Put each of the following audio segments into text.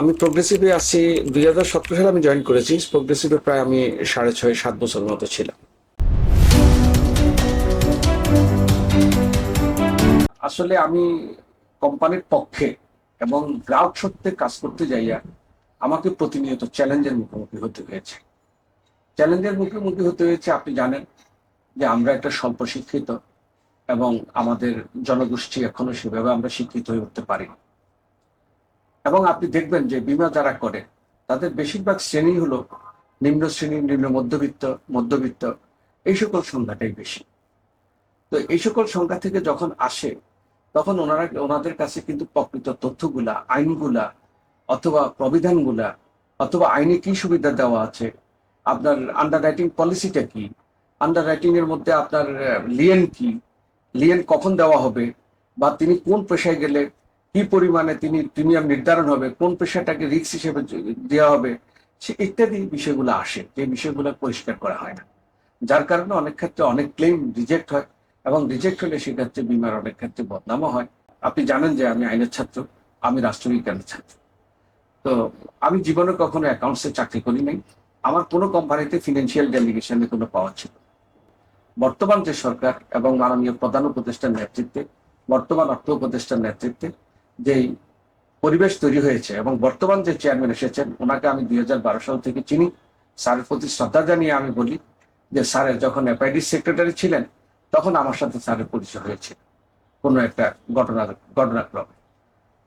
আমি প্রোগ্রেসিভে আসছি দুই হাজার সতেরো সালে আমি জয়েন করেছি। প্রোগ্রেসিভে প্রায় আমি সাড়ে ছয়, সাত বছর মতো ছিলাম। আসলে আমি কোম্পানির পক্ষে এবং গ্রাহক সত্ত্বে কাজ করতে যাইয়া আমাকে প্রতিনিয়ত চ্যালেঞ্জের মুখোমুখি হতে হয়েছে। চ্যালেঞ্জের মুখোমুখি হতে হয়েছে, আপনি জানেন যে আমরা একটা স্বল্প শিক্ষিত এবং আমাদের জনগোষ্ঠী এখনও সেভাবে আমরা শিক্ষিত হয়ে উঠতে পারিনি। এবং আপনি দেখবেন যে বিমা যারা করে, তাদের বেশিরভাগ শ্রেণি হলো নিম্ন শ্রেণি, নিম্ন মধ্যবিত্ত মধ্যবিত্ত, এই সকল সংখ্যাটাই বেশি। তো এই সকল সংখ্যা থেকে যখন আসে, তখন ওনারা, ওনাদের কাছে কিন্তু প্রকৃত তথ্যগুলা, আইনগুলা, অথবা প্রবিধানগুলা, অথবা আইনে কি সুবিধা দেওয়া আছে, আপনার আন্ডার রাইটিং পলিসিটা কি আন্ডার রাইটিং এর মধ্যে আপনার লিয়েন কি লিয়েন কখন দেওয়া হবে, বা তিনি কোন পেশায় গেলে কি পরিমাণে তিনি প্রিমিয়াম নির্ধারণ হবে, কোন পেশাটাকে রিস্ক হিসেবে দেওয়া হবে, সে ইত্যাদি বিষয়গুলো আসে, যে বিষয়গুলো পরিষ্কার করা হয় না। যার কারণে অনেক ক্ষেত্রে অনেক ক্লেম রিজেক্ট হয় এবং রিজেক্ট হলে সেক্ষেত্রে বিমার অনেক ক্ষেত্রে বদনামও হয়। আপনি জানেন যে আমি আইনের ছাত্র, আমি রাষ্ট্রবিজ্ঞানের ছাত্র। তো আমি জীবনে কখনো অ্যাকাউন্টসে চাকরি করি নাই। আমার কোনো কোম্পানিতে ফিনান্সিয়াল ডেলিগেশনে কোনো পাওয়ার ছিল বর্তমান যে সরকার এবং মাননীয় প্রধান উপদেষ্টার নেতৃত্বে, বর্তমান অর্থ উপদেষ্টার নেতৃত্বে যেই পরিবেশ তৈরি হয়েছে এবং বর্তমান যে চেয়ারম্যান এসেছেন, ওনাকে আমি দুই হাজার বারো সাল থেকে চিনি। স্যারের প্রতি শ্রদ্ধা জানিয়ে আমি বলি যে স্যারের যখন এফআইডি সেক্রেটারি ছিলেন, তখন আমার সাথে স্যারের পরিচয় হয়েছে। কোনো একটা ঘটনার ঘটনাক্রমে।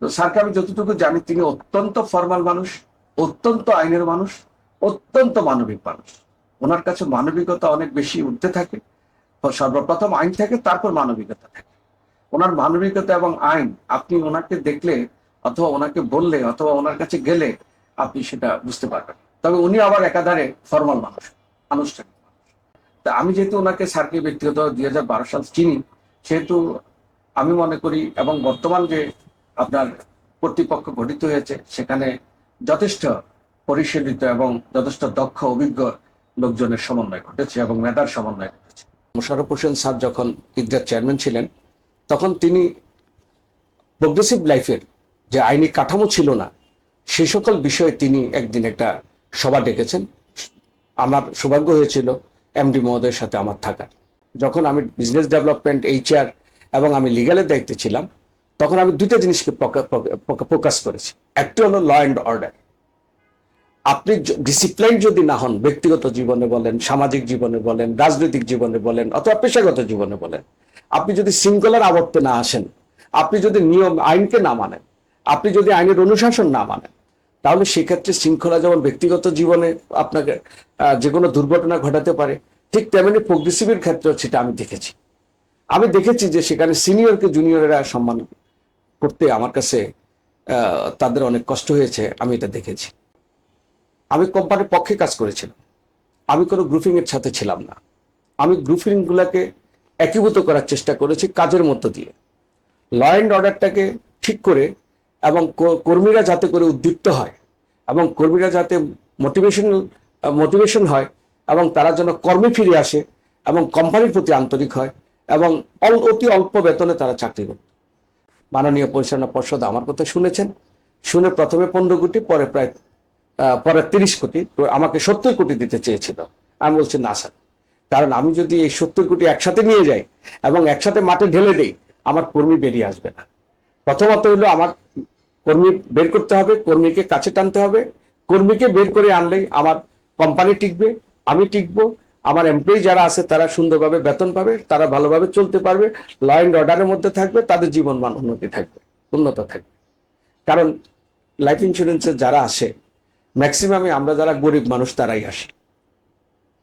তো স্যারকে আমি যতটুকু জানি, তিনি অত্যন্ত ফর্মাল মানুষ, অত্যন্ত আইনের মানুষ, অত্যন্ত মানবিক মানুষ। ওনার কাছে মানবিকতা অনেক বেশি উঠতে থাকে। সর্বপ্রথম আইন থাকে, তারপর মানবিকতা থাকে। ওনার মানবিকতা এবং আইন, আপনি ওনাকে দেখলে অথবা ওনাকে বললে অথবা ওনার কাছে গেলে আপনি সেটা বুঝতে পারবেন। তবে উনি আবার একাধারে ফর্মাল মানুষ, আনুষ্ঠানিক তা আমি যেহেতু ওনাকে স্যারকে ব্যক্তিগত দুই হাজার সাল চিনি, সেহেতু আমি মনে করি এবং বর্তমান যে আপনার কর্তৃপক্ষ গঠিত হয়েছে, সেখানে যথেষ্ট পরিশীলিত এবং যথেষ্ট দক্ষ, অভিজ্ঞ লোকজনের সমন্বয় ঘটেছে এবং মেধার সমন্বয় ঘটেছে। মোশারফ হোসেন স্যার যখন ইদ্রার চেয়ারম্যান ছিলেন তখন তিনি প্রোগ্রেসিভ লাইফের যে আইনি কাঠামো ছিল না, সে সকল বিষয়ে তিনি একদিন একটা সভা ডেকেছেন। আমার সৌভাগ্য হয়েছিল এমডি মহোদয়ের সাথে আমার থাকার। যখন আমি বিজনেস ডেভেলপমেন্ট এইচআর এবং আমি লিগালের দায়িত্বে ছিলাম, তখন আমি দুইটা জিনিসকে ফোকাস করেছি। একটি হলো ল অ্যান্ড অর্ডার আপনি ডিসিপ্লিন যদি না হন, ব্যক্তিগত জীবনে বলেন, সামাজিক জীবনে বলেন, রাজনৈতিক জীবনে বলেন, অথবা পেশাগত জীবনে বলেন আপনি যদি শৃঙ্খলার আবর্তে না আসেন, আপনি যদি নিয়ম, আইনকে না মানেন, আপনি যদি আইনের অনুশাসন না মানেন, তাহলে সেক্ষেত্রে শৃঙ্খলা যেমন ব্যক্তিগত জীবনে আপনাকে যে কোনো দুর্ঘটনা ঘটাতে পারে, ঠিক তেমনি প্রোগ্রেসিভের ক্ষেত্রেও সেটা আমি দেখেছি। আমি দেখেছি যে সেখানে সিনিয়রকে জুনিয়রেরা সম্মান করতে আমার কাছে তাদের অনেক কষ্ট হয়েছে, আমি এটা দেখেছি। আমি কোম্পানির পক্ষে কাজ করেছিলাম। আমি কোনো গ্রুপিং এর সাথে ছিলাম না। আমি গ্রুপিং গুলাকে একীভূত করার চেষ্টা করেছি কাজের মধ্য দিয়ে। ল অ্যান্ড অর্ডারটাকে ঠিক করে এবং কর্মীরা যাতে করে উদ্দীপ্ত হয় এবং কর্মীরা যাতে মোটিভেশন মোটিভেশন হয় এবং তারা যেন কর্মে ফিরে আসে এবং কোম্পানির প্রতি আন্তরিক হয় এবং অতি অল্প বেতনে তারা চাকরি করে মাননীয় পরিচালনা পর্ষদ আমার কথা শুনেছেন। শুনে প্রথমে পনেরো কোটি, পরে প্রায় পরে তিরিশ কোটি আমাকে সত্তর কোটি দিতে চেয়েছিল। আমি বলছি, না স্যার। কারণ আমি যদি এই সত্তর কোটি একসাথে নিয়ে যাই এবং একসাথে মাঠে ঢেলে দেই, আমার কর্মী বেরিয়ে আসবে না। প্রথমত হলো আমার কর্মী বের করতে হবে, কর্মীকে কাছে টানতে হবে। কর্মীকে বের করে আনলেই আমার কোম্পানি টিকবে, আমি টিকবো। আমার এমপ্লয়ি যারা আছে তারা সুন্দরভাবে বেতন পাবে, তারা ভালোভাবে চলতে পারবে ল অ্যান্ড অর্ডারের মধ্যে থাকবে, তাদের জীবন মান উন্নতি থাকবে, উন্নত থাকবে। কারণ লাইফ ইন্স্যুরেন্সের যারা আসে ম্যাক্সিমামে আমরা যারা গরিব মানুষ তারাই আসি।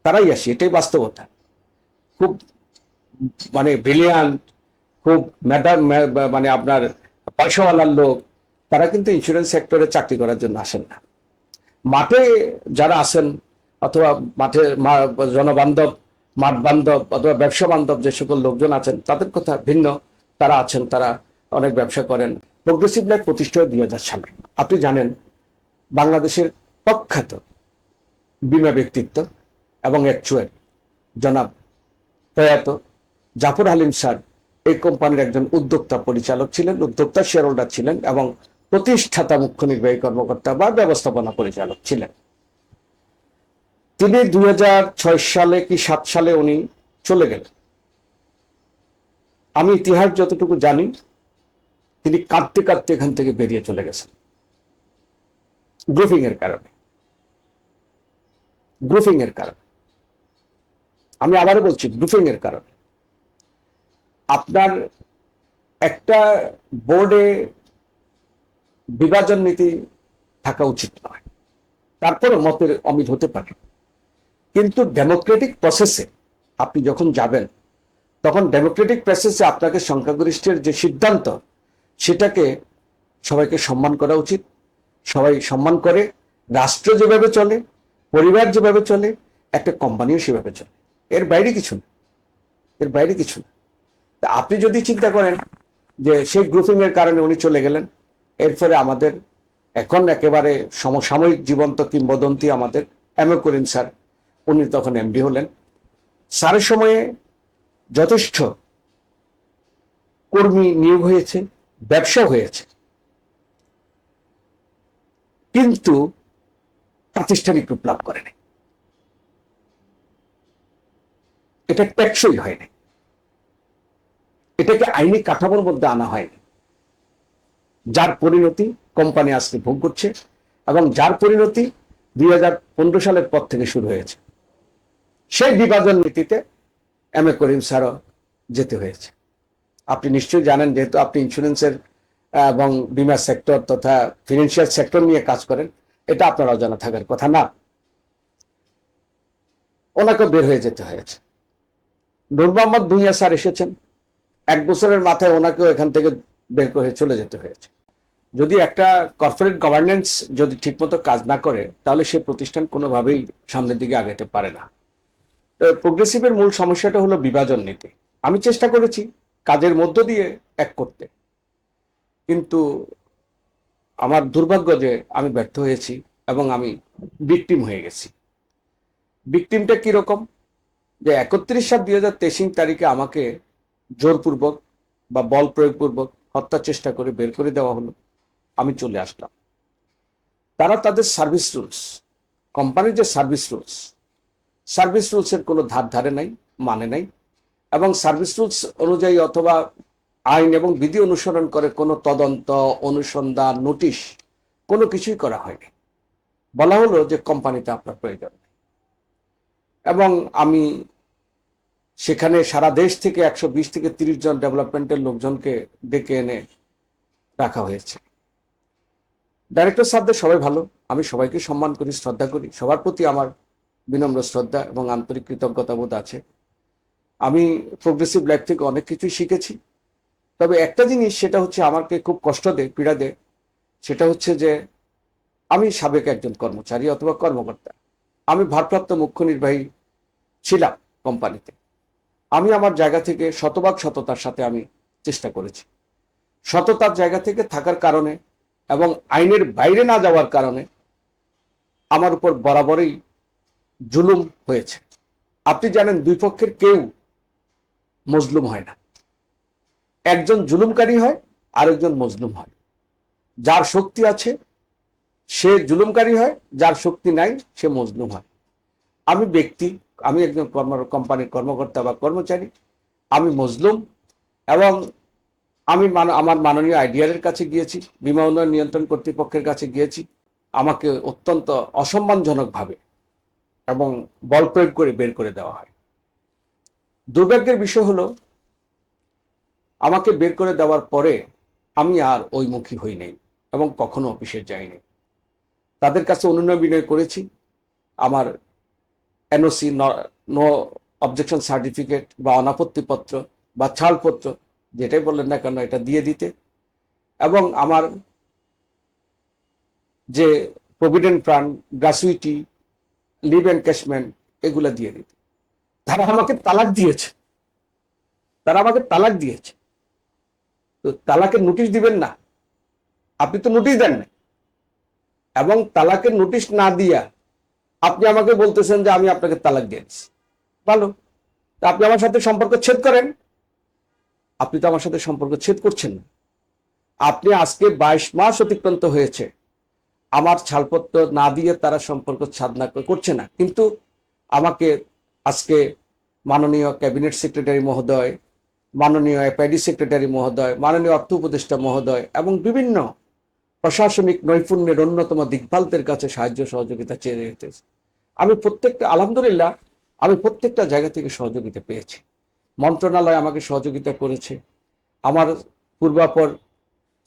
তারাই আসি, এটাই বাস্তবতা। খুব মানে ব্রিলিয়ান্ট খুব ম্যাডাম মানে আপনার পয়সাওয়ালার লোক, তারা কিন্তু ইন্স্যুরেন্স সেক্টরে চাকরি করার জন্য আসেন না। মাঠে যারা আসেন, অথবা মাঠে জনবান্ধব মাঠ বান্ধব অথবা ব্যবসা বান্ধব যে সকল লোকজন আছেন, তাদের কথা ভিন্ন, তারা আছেন, তারা অনেক ব্যবসা করেন। প্রোগ্রেসিভ লাইফ প্রতিষ্ঠা দুই হাজার সালে। আপনি জানেন, বাংলাদেশের প্রখ্যাত বিমা ব্যক্তিত্ব এবং অ্যাকচুয়াল জনাব প্রয়াত জাফর হালিম স্যার, এই কোম্পানির একজন উদ্যোক্তা পরিচালক ছিলেন, উদ্যোক্তা শেয়ার হোল্ডার ছিলেন এবং প্রতিষ্ঠাতা মুখ্য নির্বাহী কর্মকর্তা বা ব্যবস্থাপনা পরিচালক ছিলেন। তিনি দুই হাজার ছয় সালে কি সাত সালে উনি চলে গেলেন? আমি ইতিহাস যতটুকু জানি, তিনি কাঁদতে কাঁদতে এখান থেকে বেরিয়ে চলে গেছেন। গ্রুপিং এর কারণে। গ্রুপিং এর কারণে। আমি আবারও বলছি গ্রুপিং এর কারণে। আপনার একটা বোর্ডে বিভাজন নীতি থাকা উচিত নয়। তারপরে মতের অমিল হতে পারে। কিন্তু ডেমোক্রেটিক প্রসেসে আপনি যখন যাবেন, তখন ডেমোক্রেটিক প্রসেসে আপনাকে সংখ্যাগরিষ্ঠের যে সিদ্ধান্ত, সেটাকে সবাইকে সম্মান করা উচিত। সবাই সম্মান করে, রাষ্ট্র যেভাবে চলে, পরিবার যেভাবে চলে, একটা কোম্পানিও সেভাবে চলে। এর বাইরে কিছু না। এর বাইরে কিছু না। তা আপনি যদি চিন্তা করেন যে সেই গ্রুপিং এর কারণে উনি চলে গেলেন, এরপরে আমাদের এখন একেবারে সমসাময়িক জীবন্ত কিংবদন্তি আমাদের এম এ করিম স্যার, উনি তখন এমডি হলেন। স্যারের সময়ে যথেষ্ট কর্মী নিয়োগ হয়েছে, ব্যবসা হয়েছে। কিন্তু প্রাতিষ্ঠানিক রূপ লাভ করেনি। এটা টেকসই হয়নি। এটাকে আইনি কাঠামোর মধ্যে আনা হয়নি। যার পরিণতি কোম্পানি আজকে ভোগ করছে এবং যার পরিণতি দুই সালের পর থেকে শুরু হয়েছে। সেই বিভাজন নীতিতে এম এ করিম স্যারও যেতে হয়েছে। আপনি নিশ্চয়ই জানেন, যেহেতু আপনি ইন্স্যুরেন্সের এবং বিমা সেক্টর তথা ফিনান্সিয়াল সেক্টর নিয়ে কাজ করেন, এটা আপনার অজানা থাকার কথা না। ওনাকে বের হয়ে যেতে হয়েছে। নূর মোহাম্মদ ভুঁইয়া স্যার এসেছেন। এক বছরের মাথায় ওনাকেও এখান থেকে বের করে চলে যেতে হয়েছে। যদি একটা কর্পোরেট গভর্নেন্স যদি ঠিকমতো কাজ না করে, তাহলে সে প্রতিষ্ঠান কোনোভাবেই সামনের দিকে আগাতে পারে না। প্রোগ্রেসিভের মূল সমস্যাটা হলো বিভাজন নীতি। আমি চেষ্টা করেছি কাজের মধ্য দিয়ে এক করতে। কিন্তু আমার দুর্ভাগ্য যে আমি ব্যর্থ হয়েছি এবং আমি বিক্টিম হয়ে গেছি। বিক্টিমটা কীরকম? যে একত্রিশ সাত দুই হাজার তেইশ তারিখে আমাকে জোরপূর্বক বা বল প্রয়োগপূর্বক হত্যা চেষ্টা করে বের করে দেওয়া হলো। আমি চলে আসলাম। তারা তাদের সার্ভিস রুলস, কোম্পানির যে সার্ভিস রুলস, সার্ভিস রুলসের কোনো ধার ধারে নাই মানে নাই এবং সার্ভিস রুলস অনুযায়ী অথবা আইন এবং বিধি অনুসরণ করে কোনো তদন্ত, অনুসন্ধান, নোটিশ কোনো কিছুই করা হয়নি। বলা হলো যে কোম্পানিতে আপনার প্রয়োজন। এবং আমি সেখানে সারা দেশ থেকে একশো বিশ থেকে তিরিশ জন ডেভেলপমেন্টের লোকজনকে ডেকে এনে রাখা হয়েছে। ডাইরেক্টর সাহেবদের সবাই ভালো। আমি সবাইকে সম্মান করি, শ্রদ্ধা করি। সবার প্রতি আমার বিনম্র শ্রদ্ধা এবং আন্তরিক কৃতজ্ঞতা বোধ আছে। আমি প্রোগ্রেসিভ লাইফ থেকে অনেক কিছুই শিখেছি। তবে একটা জিনিস সেটা হচ্ছে আমাকে খুব কষ্ট দেয়, পীড়া দেয়। সেটা হচ্ছে যে আমি সাবেক একজন কর্মচারী অথবা কর্মকর্তা। আমি ভারপ্রাপ্ত মুখ্য নির্বাহী ছিলাম কোম্পানিতে। আমি আমার জায়গা থেকে শতভাগ সততার সাথে আমি চেষ্টা করেছি। সততার জায়গা থেকে থাকার কারণে এবং আইনের বাইরে না যাওয়ার কারণে আমার উপর বরাবরই জুলুম হয়েছে। আপনি জানেন দুই পক্ষের কেউ মজলুম হয় না। একজন জুলুমকারী হয়, আরেকজন মজলুম হয়। যার শক্তি আছে সে জুলুমকারী হয়, যার শক্তি নাই, সে মজলুম হয়। আমি ব্যক্তি, আমি একজন কর্ম কোম্পানির কর্মকর্তা বা কর্মচারী। আমি মজলুম এবং আমি আমার মাননীয় আইডিয়ারের কাছে গিয়েছি, বিমা উন্নয়ন নিয়ন্ত্রণ কর্তৃপক্ষের কাছে গিয়েছি। আমাকে অত্যন্ত অসম্মানজনকভাবে এবং বল প্রয়োগ করে বের করে দেওয়া হয়। দুর্ভাগ্যের বিষয় হলো, আমাকে বের করে দেওয়ার পরে আমি আর ওই মুখী হই নাই এবং কখনো অফিসে যাইনি। তাদের কাছে অনুনয় বিনয় করেছি। আমার এনওসি নো অবজেকশন সার্টিফিকেট বা অনাপত্তিপত্র বা ছাড়পত্র, যেটাই বললেন না কেন, এটা দিয়ে দিতে। এবং আমার যে provident fund gratuity leave encashment এগুলা দিয়ে দিতে। তারা আমাকে তালাক দিয়েছে। তারা আমাকে তালাক দিয়েছে। তো তালাকের নোটিশ দিবেন না। আপনি তো নোটিশ দেন না এবং তালাকের নোটিশ না দিয়া আপনি আমাকে বলতেছেন যে আমি আপনাকে তালাক দিয়েছি। ভালো। তা আপনি আমার সাথে সম্পর্ক ছেদ করেন। আপনি তো আমার সাথে সম্পর্ক ছেদ করছেন না। আপনি আজকে বাইশ মাস অতিক্রান্ত হয়েছে। আমার ছাড়পত্র না দিয়ে তারা সম্পর্ক সাধনা করছে না। কিন্তু আমাকে আজকে মাননীয় ক্যাবিনেট সেক্রেটারি মহোদয়, মাননীয় এপআইডি সেক্রেটারি মহোদয়, মাননীয় অর্থ উপদেষ্টা মহোদয় এবং বিভিন্ন প্রশাসনিক নৈপুণ্যের অন্যতম দিকপালদের কাছে সাহায্য সহযোগিতা চেয়ে রেখেছে আমি প্রত্যেকটা, আলহামদুলিল্লাহ, আমি প্রত্যেকটা জায়গা থেকে সহযোগিতা পেয়েছি। মন্ত্রণালয় আমাকে সহযোগিতা করেছে। আমার পূর্বাপর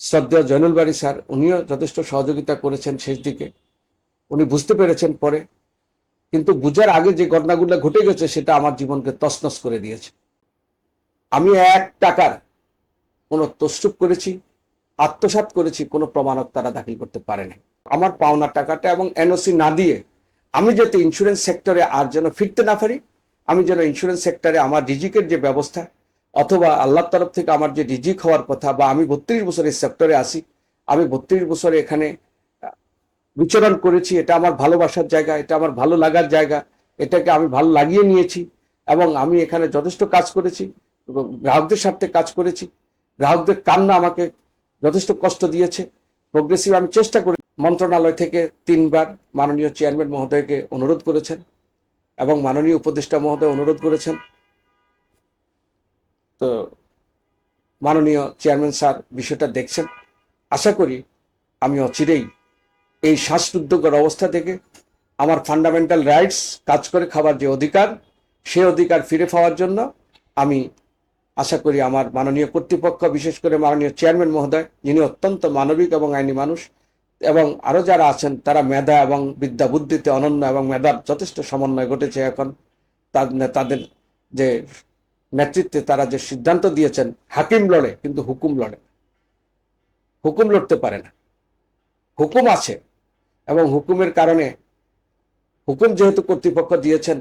শ্রদ্ধেয় জয়নুল বাড়ি স্যার, উনিও যথেষ্ট সহযোগিতা করেছেন শেষ দিকে। উনি বুঝতে পেরেছেন পরে। কিন্তু বুঝার আগে যে ঘটনাগুলো ঘটে গেছে, সেটা আমার জীবনকে তছনছ করে দিয়েছে। আমি এক টাকার কোনো তস্তুপ করেছি আত্মসাৎ করেছি, কোনো প্রমাণক তারা দাখিল করতে পারে পারেনি। আমার পাওনা টাকাটা এবং এনওসি না দিয়ে আমি যাতে ইন্স্যুরেন্স সেক্টরে আর যেন ফিরতে না পারি, আমি যেন ইন্স্যুরেন্স সেক্টরে আমার রিজিকের যে ব্যবস্থা অথবা আল্লাহর তরফ থেকে আমার যে রিজিক হওয়ার কথা বা আমি বত্রিশ বছর এই সেক্টরে আসি আমি বত্রিশ বছরে এখানে বিচরণ করেছি, এটা আমার ভালোবাসার জায়গা, এটা আমার ভালো লাগার জায়গা, এটাকে আমি ভালো লাগিয়ে নিয়েছি এবং আমি এখানে যথেষ্ট কাজ করেছি গ্রাহকদের স্বার্থে কাজ করেছি। গ্রাহকদের কান্না আমাকে যথেষ্ট কষ্ট দিয়েছে। প্রোগ্রেসিভ আমি চেষ্টা করি মন্ত্রণালয় থেকে তিনবার মাননীয় চেয়ারম্যান মহোদয়কে অনুরোধ করেছেন এবং মাননীয় উপদেষ্টা মহোদয় অনুরোধ করেছেন। তো মাননীয় চেয়ারম্যান স্যার বিষয়টা দেখছেন। আশা করি আমি অচিরেই এই শ্বাসরুদ্ধকর অবস্থা থেকে আমার ফান্ডামেন্টাল রাইটস কাজ করে খাবার যে অধিকার, সে অধিকার ফিরে পাওয়ার জন্য আমি আশা করি আমার মাননীয় কর্তৃপক্ষ, বিশেষ করে মাননীয় চেয়ারম্যান মহোদয়, যিনি অত্যন্ত মানবিক এবং আইনি মানুষ, এবং আরও যারা আছেন, তারা মেধা এবং বিদ্যা, বুদ্ধিতে অনন্য এবং মেধার যথেষ্ট সমন্বয় ঘটেছে এখন। তাদের যে নেতৃত্বে তারা যে সিদ্ধান্ত দিয়েছেন, হাকিম লড়ে, কিন্তু হুকুম লড়ে। হুকুম লড়তে পারে না। হুকুম আছে, এবং হুকুমের কারণে হুকুম যেহেতু কর্তৃপক্ষ দিয়েছেন,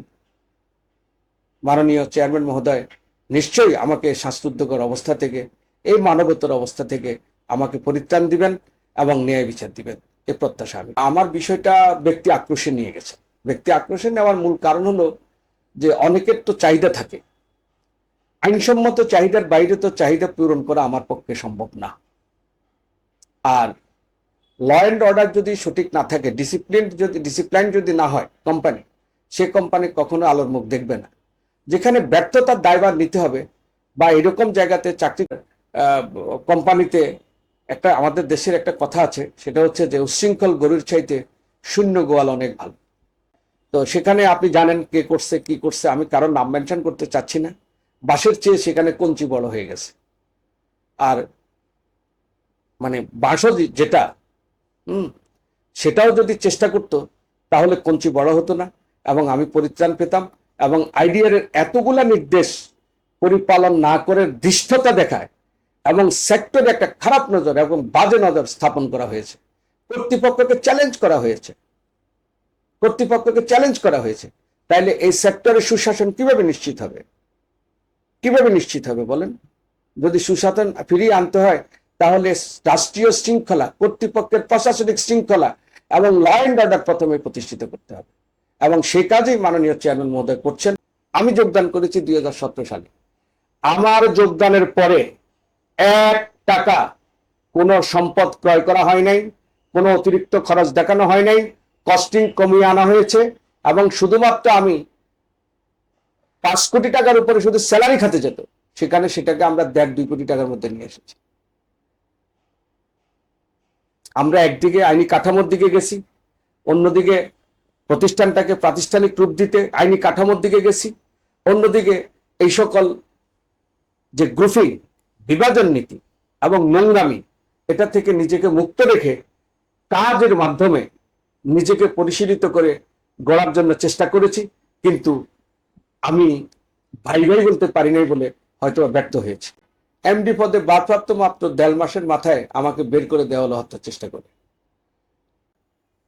মাননীয় চেয়ারম্যান মহোদয় নিশ্চয়ই আমাকে শ্বাসরুদ্ধকর অবস্থা থেকে, এই মানবতার অবস্থা থেকে আমাকে পরিত্রাণ দিবেন এবং ন্যায় বিচার দিবেন। এ প্রত্যাশা আমি। আমার বিষয়টা ব্যক্তি আক্রোশে নিয়ে গেছে। ব্যক্তি আক্রোশে নেওয়ার মূল কারণ হলো যে অনেকের তো চাহিদা থাকে। আইনসম্মত চাহিদার বাইরে তো চাহিদা পূরণ করা আমার পক্ষে সম্ভব না। আর ল অ্যান্ড অর্ডার যদি সঠিক না থাকে ডিসিপ্লিন যদি ডিসিপ্লিন যদি না হয় কোম্পানি সে কোম্পানি কখনো আলোর মুখ দেখবে না। যেখানে ব্যর্থতার দায়ভার নিতে হবে বা এরকম জায়গাতে চাকরি কোম্পানিতে একটা আমাদের দেশের একটা কথা আছে, সেটা হচ্ছে যে উচ্ছৃঙ্খল গরুর চাইতে শূন্য গোয়াল অনেক ভালো। তো সেখানে আপনি জানেন কে করছে, কি করছে, আমি কারোর নাম মেনশন করতে চাচ্ছি না। বাঁশের চেয়ে সেখানে কঞ্চি বড় হয়ে গেছে। আর মানে বাঁশও যেটা, হুম, সেটাও যদি চেষ্টা করতো, তাহলে কঞ্চি বড় হতো না। এবং আমি পরিত্রাণ পেতাম এবং আইডিয়ার এতগুলা নির্দেশ পরিপালন না করে দৃষ্টতা দেখায় এবং সেক্টরে একটা খারাপ নজর এবং বাজে নজর স্থাপন করা হয়েছে। কর্তৃপক্ষকে চ্যালেঞ্জ করা হয়েছে। কর্তৃপক্ষকে চ্যালেঞ্জ করা হয়েছে। তাইলে এই সেক্টরে সুশাসন কীভাবে নিশ্চিত হবে? কীভাবে নিশ্চিত হবে বলেন? যদি সুশাসন ফিরিয়ে আনতে হয়, তাহলে রাষ্ট্রীয় শৃঙ্খলা, কর্তৃপক্ষের প্রশাসনিক শৃঙ্খলা এবং ল অ্যান্ড অর্ডার প্রথমে প্রতিষ্ঠিত করতে হবে। এবং সে কাজেই মাননীয় চেয়ারম্যান মহোদয় করছেন। আমি যোগদান করেছি দুই হাজার সতেরো সালে। আমার যোগদানের পরে এক টাকা কোনো সম্পদ ক্রয় করা হয় নাই, কোনো অতিরিক্ত খরচ দেখানো হয় নাই কস্টিং কমিয়ে আনা হয়েছে এবং শুধুমাত্র আমি পাঁচ কোটি টাকার উপরে শুধু স্যালারি খাতে যেত, সেখানে সেটাকে আমরা দেড় দুই কোটি টাকার মধ্যে নিয়ে এসেছি। আমরা একদিকে আইনি কাঠামোর দিকে গেছি, অন্যদিকে প্রতিষ্ঠানটাকে প্রাতিষ্ঠানিক রূপ দিতে আইনি কাঠামোর দিকে গেছি। অন্যদিকে এই সকল যে গ্রুপিং বিভাজন নীতি এবং নোংরামি, এটা থেকে নিজেকে মুক্ত রেখে কাজের মাধ্যমে নিজেকে পরিশীলিত করে গড়ার জন্য চেষ্টা করেছি। কিন্তু আমি ভাই ভাই বলতে পারি নাই বলে হয়তো ব্যর্থ হয়েছে। এমডি পদে ভারপ্রাপ্ত মাত্র দেড় মাসের মাথায় আমাকে বের করে দেওয়া হত্যার চেষ্টা করে।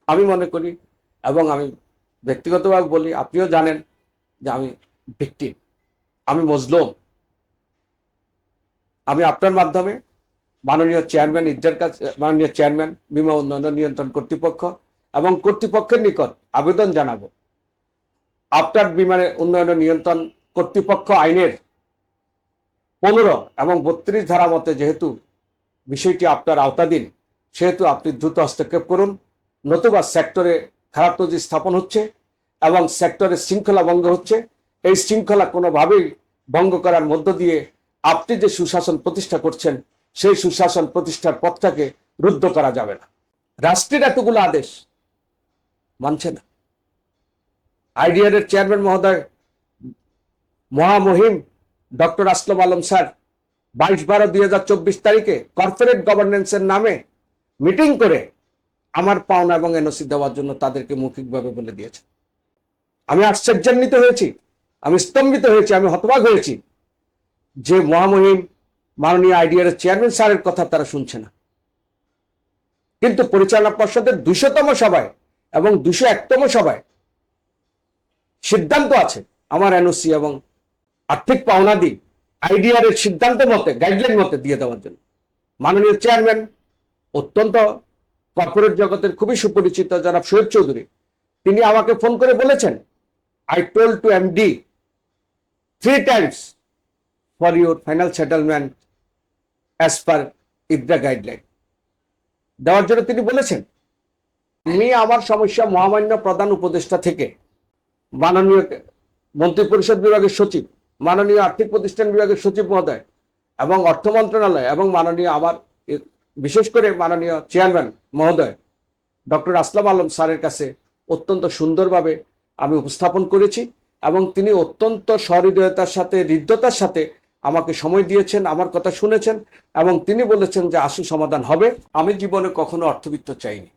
আমি মনে করি এবং আমি ব্যক্তিগতভাবে বলি, আপনিও জানেন যে আমি ভিকটিম আমি মজলুম। আমি আপনার মাধ্যমে মাননীয় চেয়ারম্যান ইজ্জার কাছে, মাননীয় চেয়ারম্যান বিমা উন্নয়ন নিয়ন্ত্রণ কর্তৃপক্ষ এবং কর্তৃপক্ষের নিকট আবেদন জানাব। আপনার বিমানের উন্নয়ন নিয়ন্ত্রণ কর্তৃপক্ষ আইনের পনেরো এবং বত্রিশ ধারা মতে যেহেতু বিষয়টি আপনার আওতাধীন, সেহেতু আপনি দ্রুত হস্তক্ষেপ করুন, নতুবা সেক্টরে খারাপ নজির স্থাপন হচ্ছে এবং সেক্টরে শৃঙ্খলা ভঙ্গ হচ্ছে। এই শৃঙ্খলা কোনোভাবেই ভঙ্গ করার মধ্য দিয়ে আপনি যে সুশাসন প্রতিষ্ঠা করছেন, সেই সুশাসন প্রতিষ্ঠার পথটাকে রুদ্ধ করা যাবে না। রাষ্ট্রের এতগুলো আদেশ মানছে না। আইডিআর এর চেয়ারম্যান মহোদয়, মহামহিম ডক্টর আসলাম আলম স্যার, বাইশ বারো দুই তারিখে কর্পোরেট গভর্নেন্সের নামে মিটিং করে আমার পাওনা এবং এনওসি দেওয়ার জন্য তাদেরকে মৌখিকভাবে বলে দিয়েছে। আমি আশ্চর্যান্বিত হয়েছি, আমি স্তম্ভিত হয়েছি, আমি হতবাক হয়েছি যে মহামহিম মাননীয় আইডিআর চেয়ারম্যান স্যারের কথা তারা শুনছে না। কিন্তু পরিচালনা পর্ষদের দুশোতম সভায় এবং দুশো একতম সভায় সিদ্ধান্ত আছে, আমার এনওসি এবং আর্থিক পাওনাদি আইডিআর এর সিদ্ধান্ত মতে গাইডলাইন মতে দিয়ে দেওয়ার জন্য। মাননীয় চেয়ারম্যান অত্যন্ত কর্পোরেট জগতের খুবই সুপরিচিত যারা শোয়েব চৌধুরী। তিনি আমাকে ফোন করে বলেছেন I told to MD three times for your final settlement as per ইবরা guideline দেওয়ার জন্য তিনি বলেছেন, আমি আমার সমস্যা মহামান্য প্রধান উপদেষ্টা থেকে মাননীয় মন্ত্রিপরিষদ বিভাগের সচিব, মাননীয় আর্থিক প্রতিষ্ঠান বিভাগের সচিব মহোদয় এবং অর্থ মন্ত্রণালয় এবং মাননীয় আমার বিশেষ করে মাননীয় চেয়ারম্যান মহোদয়, ডক্টর আসলাম আলম স্যারের কাছে অত্যন্ত সুন্দরভাবে আমি উপস্থাপন করেছি এবং তিনি অত্যন্ত সহৃদয়তার সাথে, হৃদ্যতার সাথে আমাকে সময় দিয়েছেন, আমার কথা শুনেছেন এবং তিনি বলেছেন যে আশু সমাধান হবে। আমি জীবনে কখনো অর্থবিত্ত চাইনি।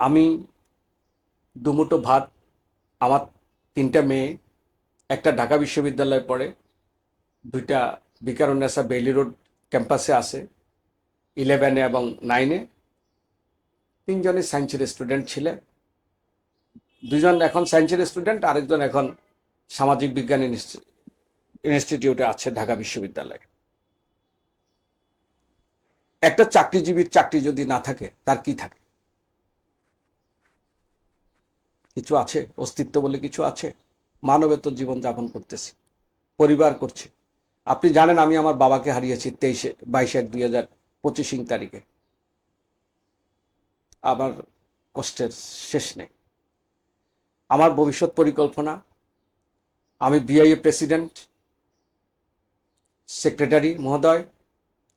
আমি দুমুটো ভাত, আমার তিনটা মেয়ে, একটা ঢাকা বিশ্ববিদ্যালয়ে পড়ে, দুইটা বিকারুন্নেসা বেইলি রোড ক্যাম্পাসে আসে ইলেভেনে এবং নাইনে তিনজনই সায়েন্সের স্টুডেন্ট ছিলেন। দুজন এখন সায়েন্সের স্টুডেন্ট আরেকজন এখন সামাজিক বিজ্ঞান ইনস্টিটিউটে আছে ঢাকা বিশ্ববিদ্যালয়ে। একটা চাকরিজীবীর চাকরি যদি না থাকে, তার কি থাকে? কিছু আছে, অস্তিত্ব বলে কিছু আছে? মানবেতর জীবন যাপন করতেছি, পরিবার করছি। আপনি জানেন আমি আমার বাবাকে হারিয়েছি তেইশে, বাইশে এক দুই হাজার পঁচিশিং তারিখে। আমার কষ্টের শেষ নেই। আমার ভবিষ্যৎ পরিকল্পনা, আমি বিআইএ প্রেসিডেন্ট সেক্রেটারি মহোদয়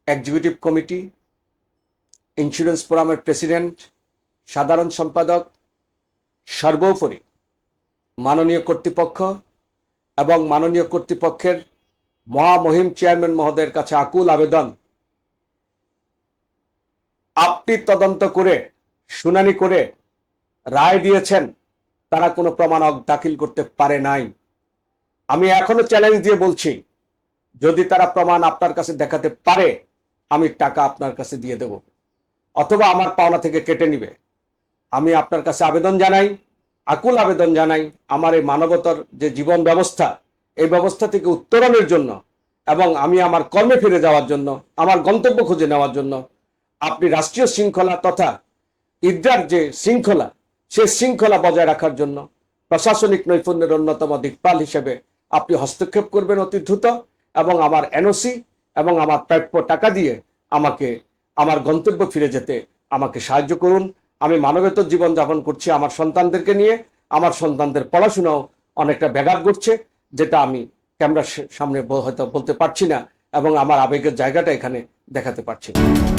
এক্সিকিউটিভ কমিটি ইন্স্যুরেন্স ফোরামের প্রেসিডেন্ট সাধারণ সম্পাদক, সর্বোপরি মাননীয় কর্তৃপক্ষ এবং মাননীয় কর্তৃপক্ষের মহামহিম চেয়ারম্যান মহোদয়ের কাছে আকুল আবেদন। আপনি তদন্ত করে, শুনানি করে রায় দিয়েছেন, তারা কোনো প্রমাণ দাখিল করতে পারে নাই। আমি এখনও চ্যালেঞ্জ দিয়ে বলছি, যদি তারা প্রমাণ আপনার কাছে দেখাতে পারে, আমি টাকা আপনার কাছে দিয়ে দেব। অথবা আমার পাওনা থেকে কেটে নিবে। আমি আপনার কাছে আবেদন জানাই, আকুল আবেদন জানাই, আমার এই মানবতার যে জীবন ব্যবস্থা এই ব্যবস্থা থেকে উত্তরণের জন্য এবং আমি আমার কর্মে ফিরে যাওয়ার জন্য, আমার গন্তব্য খুঁজে নেওয়ার জন্য আপনি রাষ্ট্রীয় শৃঙ্খলা তথা ইদ্রার যে শৃঙ্খলা, সে শৃঙ্খলা বজায় রাখার জন্য প্রশাসনিক নৈপুণ্যের অন্যতম দিকপাল হিসেবে আপনি হস্তক্ষেপ করবেন অতি দ্রুত এবং আমার এনওসি এবং আমার প্রাপ্য টাকা দিয়ে আমাকে, আমার গন্তব্য ফিরে যেতে আমাকে সাহায্য করুন। আমি মানবেতর জীবন যাপন করছি আমার সন্তানদেরকে নিয়ে। আমার সন্তানদের পড়াশোনাও অনেকটা ব্যাঘাত ঘটছে। যেটা আমি ক্যামেরার সামনে হয়তো বলতে পারছি না এবং আমার আবেগের জায়গাটা এখানে দেখাতে পারছি না।